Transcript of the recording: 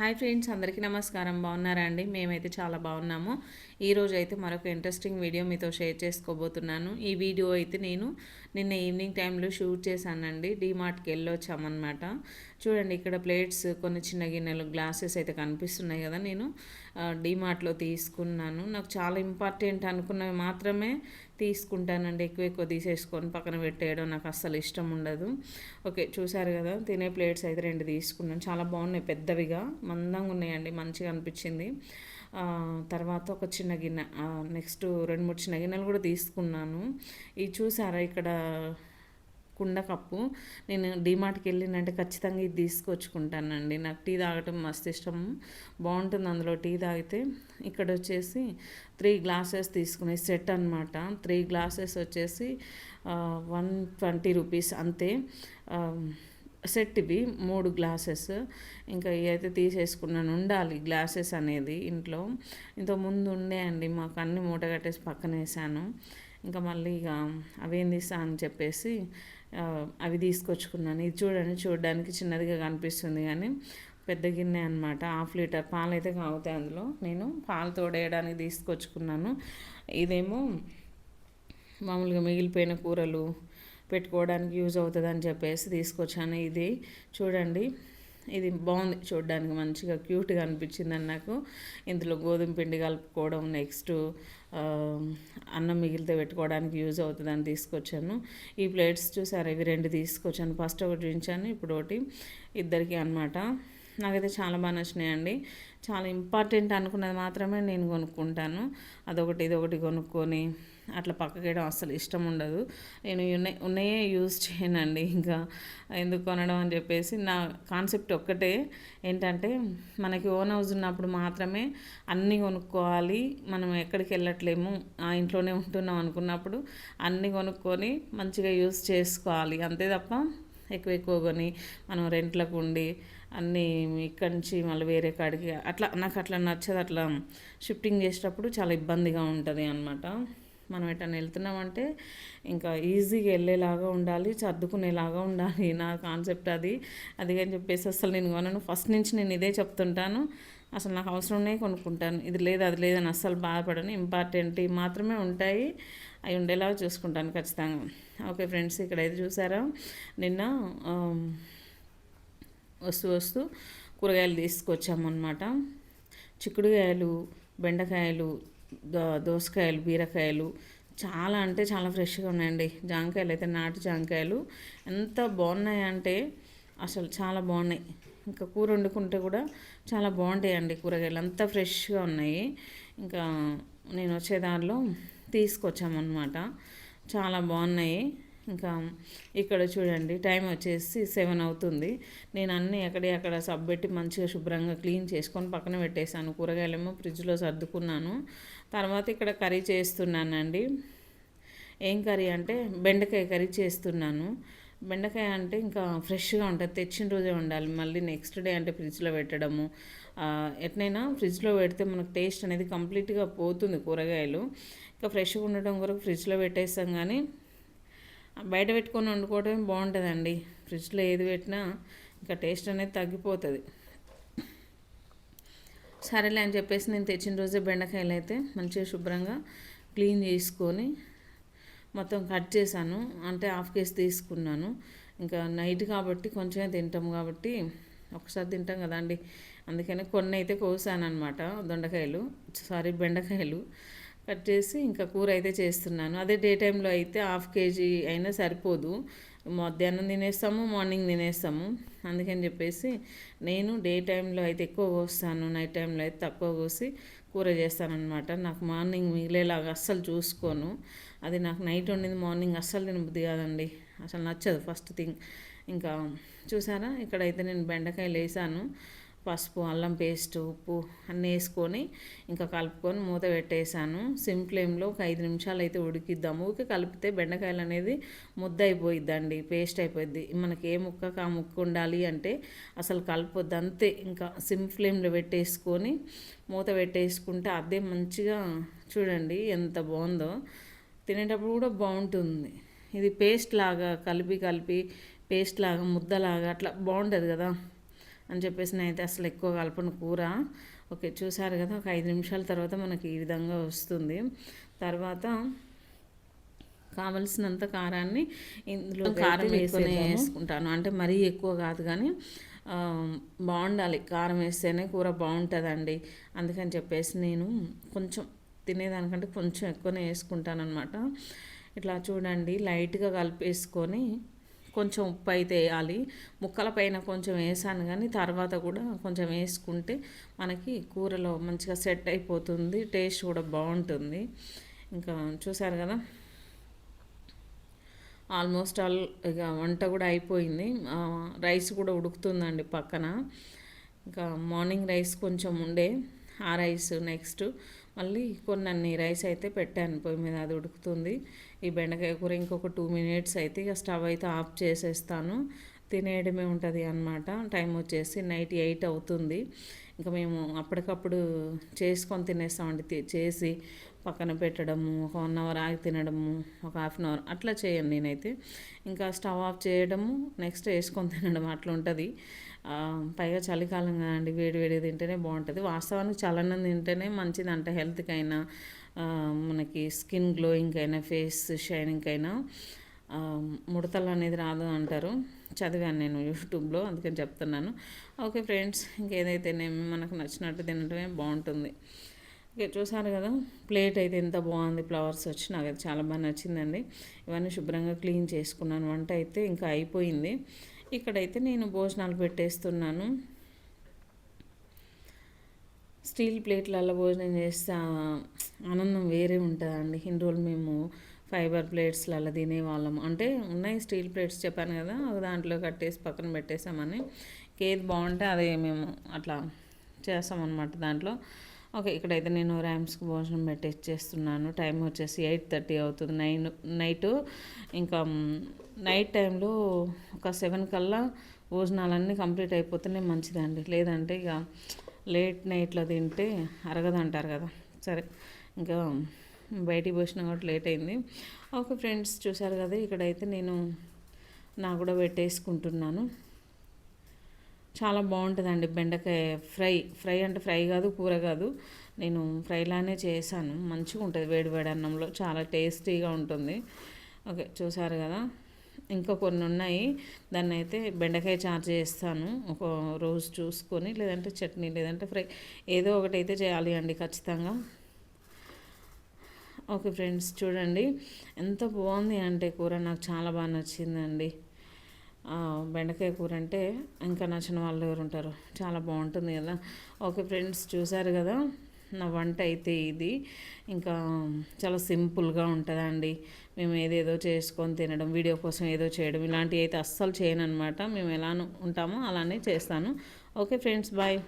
Hi friends అందరికీ నమస్కారం. బాగున్నారా అండి? మేమైతే చాలా బాగున్నాము. ఈరోజు అయితే మరొక ఇంట్రెస్టింగ్ వీడియో మీతో షేర్ చేసుకోబోతున్నాను. ఈ వీడియో అయితే నేను నిన్న ఈవినింగ్ టైంలో షూట్ చేశానండి. డీమార్ట్కి వెళ్ళొచ్చామన్నమాట. చూడండి ఇక్కడ ప్లేట్స్ కొన్ని చిన్న గిన్నెలు గ్లాసెస్ అయితే కనిపిస్తున్నాయి కదా నేను డీమార్ట్లో తీసుకున్నాను. నాకు చాలా ఇంపార్టెంట్ అనుకున్నవి మాత్రమే తీసుకుంటానండి ఎక్కువ ఎక్కువ తీసేసుకొని పక్కన పెట్టేయడం నాకు అస్సలు ఇష్టం ఉండదు. ఓకే చూసారు కదా తినే ప్లేట్స్ అయితే రెండు తీసుకున్నాను. చాలా బాగున్నాయి పెద్దవిగా మందంగా ఉన్నాయండి మంచిగా అనిపించింది. తర్వాత ఒక చిన్న గిన్నె నెక్స్ట్ రెండు మూడు చిన్న గిన్నెలు కూడా తీసుకున్నాను. ఇది చూసారా ఇక్కడ కుండ కప్పు. నేను డిమార్ట్కి వెళ్ళినంటే ఖచ్చితంగా ఇది తీసుకొచ్చుకుంటానండి. నాకు టీ తాగటం మస్తు ఇష్టం. బాగుంటుంది అందులో టీ తాగితే. ఇక్కడ వచ్చేసి త్రీ గ్లాసెస్ తీసుకునే సెట్ అనమాట త్రీ గ్లాసెస్ వచ్చేసి వన్ ట్వంటీ రూపీస్ అంతే. సెట్ ఇవి మూడు గ్లాసెస్ ఇంకా ఇవి తీసేసుకున్నాను ఉండాలి గ్లాసెస్ అనేది ఇంట్లో. ఇంతకుముందు ఉండే అండి మాకు అన్ని మూట కట్టేసి పక్కన వేసాను. ఇంకా మళ్ళీ ఇక అవేం తీసా అని చెప్పేసి అవి తీసుకొచ్చుకున్నాను. ఇది చూడండి చూడడానికి చిన్నదిగా కనిపిస్తుంది కానీ పెద్ద గిన్నె అనమాట హాఫ్ లీటర్ పాలు అయితే కాగుతాయి అందులో. నేను పాలు తోడేయడానికి తీసుకొచ్చుకున్నాను. ఇదేమో మామూలుగా మిగిలిపోయిన కూరలు పెట్టుకోవడానికి యూజ్ అవుతుందని చెప్పేసి తీసుకొచ్చాను. ఇది చూడండి. ఇది బాగుంది. చూడడానికి మంచిగా క్యూట్గా అనిపించింది అని నాకు. ఇందులో గోధుమ పిండి కలుపుకోవడం నెక్స్ట్ అన్నం మిగిలితే పెట్టుకోవడానికి యూజ్ అవుతుందని తీసుకొచ్చాను. ఈ ప్లేట్స్ చూసారు? ఇవి రెండు తీసుకొచ్చాను. ఫస్ట్ ఒకటి చూపించాను. ఇప్పుడు ఒకటి ఇద్దరికి అనమాట నాకైతే చాలా బాగా నచ్చినాయండి. చాలా ఇంపార్టెంట్ అనుకున్నది మాత్రమే నేను కొనుక్కుంటాను. అదొకటి ఇదొకటి కొనుక్కొని అట్లా పక్కకేయడం అస్సలు ఇష్టం ఉండదు. నేను ఉన్నాయి ఉన్నాయే యూజ్ చేయనండి ఇంకా. ఎందుకు కొనడం అని చెప్పేసి నా కాన్సెప్ట్ ఒక్కటే ఏంటంటే మనకి ఓన్ హౌస్ ఉన్నప్పుడు మాత్రమే అన్నీ కొనుక్కోవాలి. మనం ఎక్కడికి వెళ్ళట్లేము. ఆ ఇంట్లోనే ఉంటున్నాం అనుకున్నప్పుడు అన్నీ కొనుక్కొని మంచిగా యూజ్ చేసుకోవాలి. అంతే తప్ప ఎక్కువ ఎక్కువ కొని మనం రెంట్లకు ఉండి అన్నీ ఇక్కడి నుంచి మళ్ళీ వేరే కాడికి అట్లా నాకు అట్లా నచ్చదు అట్లా షిఫ్టింగ్ చేసేటప్పుడు చాలా ఇబ్బందిగా ఉంటుంది అనమాట మనం ఎటన్నా వెళ్తున్నామంటే ఇంకా ఈజీగా వెళ్ళేలాగా ఉండాలి సర్దుకునేలాగా ఉండాలి. నా కాన్సెప్ట్ అది. అది అని చెప్పేసి అసలు నేను కొనను ఫస్ట్ నుంచి నేను ఇదే చెప్తుంటాను. అసలు నాకు అవసరమే కొనుక్కుంటాను. ఇది లేదు అది లేదని అస్సలు బాధపడను. ఇంపార్టెంట్ మాత్రమే ఉంటాయి. అవి ఉండేలాగా చూసుకుంటాను ఖచ్చితంగా. ఓకే ఫ్రెండ్స్ ఇక్కడ అయితే చూసారా? నిన్న వస్తూ వస్తూ కూరగాయలు తీసుకొచ్చామన్నమాట. చిక్కుడుకాయలు బెండకాయలు దోసకాయలు బీరకాయలు చాలా అంటే చాలా ఫ్రెష్గా ఉన్నాయండి. జాంకాయలు అయితే నాటు జాంకాయలు ఎంత బాగున్నాయంటే అసలు చాలా బాగున్నాయి. ఇంకా కూర వండుకుంటే కూడా చాలా బాగుంటాయండి కూరగాయలు. అంతా ఫ్రెష్గా ఉన్నాయి. ఇంకా నేను వచ్చే దారిలో తీసుకొచ్చామన్నమాట. చాలా బాగున్నాయి. ఇంకా ఇక్కడ చూడండి టైం వచ్చేసి సెవెన్ అవుతుంది. నేను అన్నీ ఎక్కడే అక్కడ సబ్బెట్టి మంచిగా శుభ్రంగా క్లీన్ చేసుకొని పక్కన పెట్టేశాను. కూరగాయలేమో ఫ్రిడ్జ్లో సర్దుకున్నాను. తర్వాత ఇక్కడ కర్రీ చేస్తున్నానండి. ఏం కర్రీ అంటే బెండకాయ కర్రీ చేస్తున్నాను. బెండకాయ అంటే ఇంకా ఫ్రెష్గా ఉంటుంది తెచ్చిన రోజే ఉండాలి మళ్ళీ నెక్స్ట్ డే అంటే ఫ్రిడ్జ్లో పెట్టడము. ఎట్నైనా ఫ్రిడ్జ్లో పెడితే మనకు టేస్ట్ అనేది కంప్లీట్గా పోతుంది కూరగాయలు. ఇంకా ఫ్రెష్గా ఉండటం కొరకు ఫ్రిడ్జ్లో పెట్టేస్తాం కానీ బయట పెట్టుకొని వండుకోవడమే బాగుంటుందండి. ఫ్రిడ్జ్లో ఏది పెట్టినా ఇంకా టేస్ట్ అనేది తగ్గిపోతుంది. సరేలే అని చెప్పేసి నేను తెచ్చిన రోజే బెండకాయలు అయితే మంచిగా శుభ్రంగా క్లీన్ చేసుకొని మొత్తం కట్ చేశాను. అంటే హాఫ్ కేజీ తీసుకున్నాను. ఇంకా నైట్ కాబట్టి కొంచెమే తింటాం కాబట్టి ఒకసారి తింటాం కదండి. అందుకని కొన్ని అయితే కోసాను అనమాట దొండకాయలు. సారీ బెండకాయలు. కట్ చేసి ఇంకా కూర అయితే చేస్తున్నాను. అదే డే టైంలో అయితే హాఫ్ కేజీ అయినా సరిపోదు. మధ్యాహ్నం తినేస్తాము మార్నింగ్ తినేస్తాము. అందుకని చెప్పేసి నేను డే టైంలో అయితే ఎక్కువ కోస్తాను నైట్ టైంలో అయితే తక్కువ కోసి కూర చేస్తానమాట నాకు మార్నింగ్ మిగిలేలాగా అస్సలు చూసుకోను. అది నాకు నైట్ వండింది మార్నింగ్ అస్సలు తినబుద్ది కాదండి. అసలు నచ్చదు ఫస్ట్ థింగ్. ఇంకా చూసారా? ఇక్కడైతే నేను బెండకాయలు వేసాను పసుపు అల్లం పేస్ట్ ఉప్పు అన్నీ వేసుకొని ఇంకా కలుపుకొని మూత పెట్టేసాను సిమ్ ఫ్లేమ్లో ఒక ఐదు నిమిషాలు అయితే ఉడికిద్దాము. ఊకే కలిపితే బెండకాయలు అనేది ముద్ద అయిపోయిద్దండి పేస్ట్ అయిపోద్ది మనకి ఏ ముక్కకు ఆ ముక్క ఉండాలి అంటే అసలు కలపొద్దు అంతే. ఇంకా సిమ్ ఫ్లేమ్లో పెట్టేసుకొని మూత పెట్టేసుకుంటే అదే మంచిగా చూడండి ఎంత బాగుందో. తినేటప్పుడు కూడా బాగుంటుంది. ఇది పేస్ట్ లాగా కలిపి కలిపి పేస్ట్ లాగా ముద్దలాగా అట్లా బాగుంటుంది కదా. అని చెప్పేసి నేనైతే అసలు ఎక్కువ కలపను కూర. ఓకే చూసారు కదా ఒక ఐదు నిమిషాల తర్వాత మనకి ఈ విధంగా వస్తుంది. తర్వాత కావలసినంత కారాన్ని ఇందులో కారం వేసుకొని వేసుకుంటాను. అంటే మరీ ఎక్కువ కాదు కానీ బాగుండాలి. కారం వేస్తేనే కూర బాగుంటుందండి. అందుకని చెప్పేసి నేను కొంచెం తినేదానికంటే కొంచెం ఎక్కువనే వేసుకుంటాను అనమాట ఇట్లా చూడండి లైట్గా కలిపేసుకొని కొంచెం ఉప్పు అయితే వేయాలి. ముక్కల పైన కొంచెం వేసాను కానీ తర్వాత కూడా కొంచెం వేసుకుంటే మనకి కూరలో మంచిగా సెట్ అయిపోతుంది టేస్ట్ కూడా బాగుంటుంది. ఇంకా చూసారు కదా? ఆల్మోస్ట్ ఆల్ ఇక వంట కూడా అయిపోయింది. రైస్ కూడా ఉడుకుతుందండి పక్కన. ఇంకా మార్నింగ్ రైస్ కొంచెం ఉండే ఆ రైస్ నెక్స్ట్. మళ్ళీ కొన్ని అన్ని రైస్ అయితే పెట్టాను పొయ్యి మీద అది ఉడుకుతుంది. ఈ బెండకాయ కూర ఇంకొక టూ మినిట్స్ అయితే ఇక స్టవ్ అయితే ఆఫ్ చేసేస్తాను. తినేయడమే ఉంటుంది అనమాట టైం వచ్చేసి నైట్ ఎయిట్ అవుతుంది. ఇంకా మేము అప్పటికప్పుడు చేసుకొని తినేస్తామండి. చేసి పక్కన పెట్టడము ఒక వన్ అవర్ ఆగి తినడము ఒక హాఫ్ అన్ అవర్ అట్లా చేయను నేనైతే. ఇంకా స్టవ్ ఆఫ్ చేయడము నెక్స్ట్ వేసుకొని తినడం అట్లా ఉంటుంది. పైగా చలికాలం కదండి వేడి వేడి తింటేనే బాగుంటుంది. వాస్తవానికి చలనం తింటేనే మంచిది అంట హెల్త్కైనా. మనకి స్కిన్ గ్లోయింగ్ అయినా ఫేస్ షైనింగ్ అయినా ముడతలు అనేది రాదు అంటారు. చదివాను నేను యూట్యూబ్లో అందుకని చెప్తున్నాను. ఓకే ఫ్రెండ్స్ ఇంకేదైతేనేమి మనకు నచ్చినట్టు తినటమే బాగుంటుంది. ఇక చూసారు కదా ప్లేట్ అయితే ఎంత బాగుంది ఫ్లవర్స్ వచ్చి నాకు అయితే చాలా బాగా నచ్చిందండి. ఇవన్నీ శుభ్రంగా క్లీన్ చేసుకున్నాను. వంట అయితే ఇంకా అయిపోయింది. ఇక్కడైతే నేను భోజనాలు పెట్టేస్తున్నాను. స్టీల్ ప్లేట్లలో భోజనం చేస్తే ఆనందం వేరే ఉంటుందండి. ఇన్ని రోజులు మేము ఫైబర్ ప్లేట్స్లలో తినేవాళ్ళం. అంటే ఉన్నాయి స్టీల్ ప్లేట్స్ చెప్పాను కదా దాంట్లో కట్టేసి పక్కన పెట్టేసామని. ఏది బాగుంటే అదే మేము అట్లా చేస్తామన్నమాట దాంట్లో. ఓకే ఇక్కడైతే నేను ర్యామ్స్కి భోజనం పెట్టేస్తున్నాను టైం వచ్చేసి ఎయిట్ థర్టీ అవుతుంది. నైన్ నైట్ ఇంకా నైట్ టైంలో ఒక సెవెన్ కల్లా భోజనాలన్నీ కంప్లీట్ అయిపోతేనే మంచిదండి. లేదంటే ఇక లేట్ నైట్లో తింటే అరగదంటారు కదా. సరే ఇంకా బయటికి పోసిన కాబట్టి లేట్ అయింది. ఓకే ఫ్రెండ్స్ చూశారు కదా ఇక్కడైతే నేను నా కూడా పెట్టేసుకుంటున్నాను. చాలా బాగుంటుందండి బెండకాయ ఫ్రై. ఫ్రై అంటే ఫ్రై కాదు కూర కాదు. నేను ఫ్రైలానే చేశాను. మంచిగా ఉంటుంది వేడి వేడి అన్నంలో. చాలా టేస్టీగా ఉంటుంది. ఓకే చూసారు కదా. ఇంకా కొన్ని ఉన్నాయి. దాన్ని అయితే బెండకాయ చార్జ్ చేస్తాను. ఒక రోజు చూసుకొని లేదంటే చట్నీ లేదంటే ఫ్రై ఏదో ఒకటి అయితే చేయాలి అండి ఖచ్చితంగా. ఓకే ఫ్రెండ్స్ చూడండి. ఎంత బాగుంది అంటే కూర నాకు చాలా బాగా నచ్చిందండి. బెండకాయ కూర అంటే ఇంకా నచ్చిన వాళ్ళు ఎవరు ఉంటారు? చాలా బాగుంటుంది కదా. ఓకే ఫ్రెండ్స్ చూసారు కదా? నా వంట అయితే ఇది. ఇంకా చాలా సింపుల్గా ఉంటుందండి. మేము ఏదేదో చేసుకొని తినడం వీడియో కోసం ఏదో చేయడం ఇలాంటివి అయితే అస్సలు చేయను అనమాట మేము ఎలా ఉంటామో అలానే చేస్తాను. Okay friends bye.